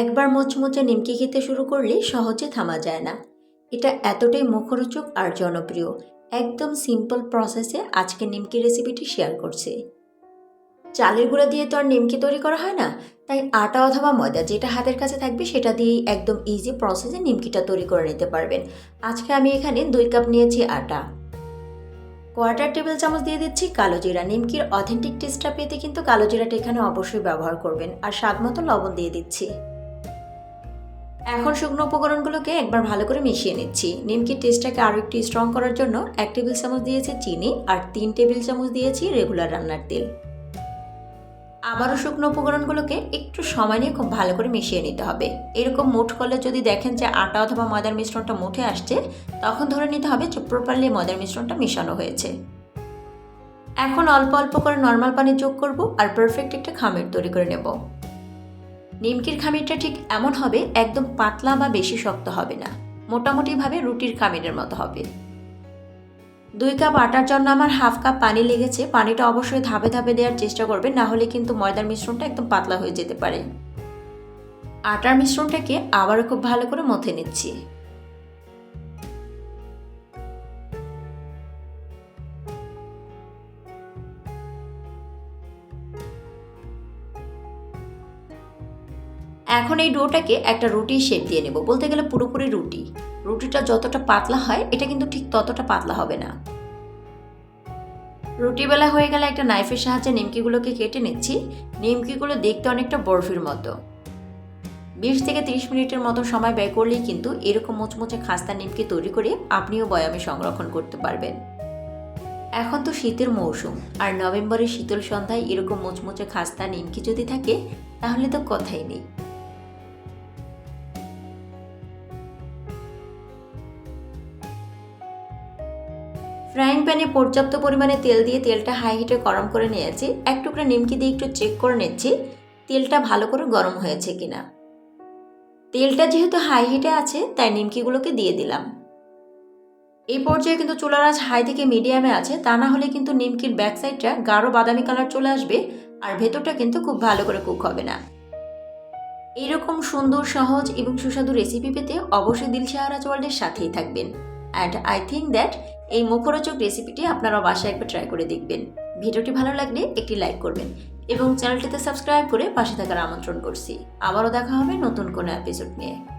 একবার মোচমোচে নিমকি খেতে শুরু করলে সহজে থামা যায় না। এটা এতটাই মুখরোচক আর জনপ্রিয়। একদম সিম্পল প্রসেসে আজকে নিমকি রেসিপিটি শেয়ার করছি। চালের গুঁড়া দিয়ে তো আর নিমকি তৈরি করা হয় না। তাই আটা অথবা ময়দা যেটা হাতের কাছে থাকবে সেটা দিয়েই একদম ইজি প্রসেসে নিমকিটা তৈরি করে নিতে পারবেন। আজকে আমি এখানে দুই কাপ নিয়েছি আটা। কোয়ার্টার টেবিল চামচ দিয়ে দিচ্ছি কালো জিরা। নিমকির অথেন্টিক টেস্টটা পেতে কিন্তু কালো জিরাটা এখানে অবশ্যই ব্যবহার করবেন। আর স্বাদ মতো লবণ দিয়ে দিচ্ছি। এখন শুকনো উপকরণগুলোকে একবার ভালো করে মিশিয়ে নিচ্ছি। নিমকির টেস্টটাকে আরও একটু স্ট্রং করার জন্য এক টেবিল চামচ দিয়েছি চিনি আর তিন টেবিল চামচ দিয়েছি রেগুলার রান্নার তেল। আবারও শুকনো উপকরণগুলোকে একটু সময় নিয়ে খুব ভালো করে মিশিয়ে নিতে হবে। এরকম মুঠ করলে যদি দেখেন যে আটা অথবা ময়দার মিশ্রণটা মুঠে আসছে, তখন ধরে নিতে হবে যে প্রপারলি ময়দার মিশ্রণটা মেশানো হয়েছে। এখন অল্প অল্প করে নর্মাল পানি যোগ করব আর পারফেক্ট একটা খামের তৈরি করে নেব। নিমকির খামিরটা ঠিক এমন হবে, একদম পাতলা বা বেশি শক্ত হবে না। মোটামুটিভাবে রুটির খামিরের মতো হবে। দুই কাপ আটার জন্য আমার হাফ কাপ পানি লেগেছে। পানিটা অবশ্যই ধাপে ধাপে দেওয়ার চেষ্টা করবে না হলে কিন্তু ময়দার মিশ্রণটা একদম পাতলা হয়ে যেতে পারে। আটার মিশ্রণটাকে আবারও খুব ভালো করে মথে নিচ্ছি। এখন এই ডোটাকে একটা রুটির শেপ দিয়ে নেব। বলতে গেলে পুরোপুরি রুটি। রুটিটা যতটা পাতলা হয়, এটা কিন্তু ঠিক ততটা পাতলা হবে না। রুটি বেলা হয়ে গেলে একটা নাইফের সাহায্যে নিমকিগুলোকে কেটে নিচ্ছি। নিমকিগুলো দেখতে অনেকটা বরফির মতো। বিশ থেকে তিরিশ মিনিটের মতো সময় ব্যয় করলেই কিন্তু এরকম মোচমোচে খাস্তা নিমকি তৈরি করে আপনিও বয়ামে সংরক্ষণ করতে পারবেন। এখন তো শীতের মৌসুম, আর নভেম্বরের শীতল সন্ধ্যায় এরকম মোচমোচে খাস্তা নিমকি যদি থাকে, তাহলে তো কথাই নেই। ফ্রাইং প্যানে পর্যাপ্ত পরিমাণে তেল দিয়ে তেলটা হাই হিটে গরম করে নিয়েছি। এক টুকরা নিমকি দিয়ে একটু চেক করে নিচ্ছি, তেলটা ভালো করে গরম হয়েছে কিনা। তেলটা যেহেতু হাই হিটে আছে, তাই নিমকিগুলোকে দিয়ে দিলাম। এই পর্যায়ে কিন্তু চুলার আঁচ হাই থেকে মিডিয়ামে আছে, তা না হলে কিন্তু নিমকির ব্যাক সাইডটা গাঢ় বাদামি কালার চলে আসবে আর ভেতরটা কিন্তু খুব ভালো করে কুক হবে না। এইরকম সুন্দর, সহজ এবং সুস্বাদু রেসিপি পেতে অবশ্যই দিলশাহারাজ ওয়ার্ল্ডের সাথেই থাকবেন। অ্যান্ড আই থিঙ্ক দ্যাট এই মুখরোচক রেসিপিটি আপনারা বাসায় একবার ট্রাই করে দেখবেন। ভিডিওটি ভালো লাগলে একটি লাইক করবেন এবং চ্যানেলটিতে সাবস্ক্রাইব করে পাশে থাকার আমন্ত্রণ করছি। আবারও দেখা হবে নতুন কোনো এপিসোড নিয়ে।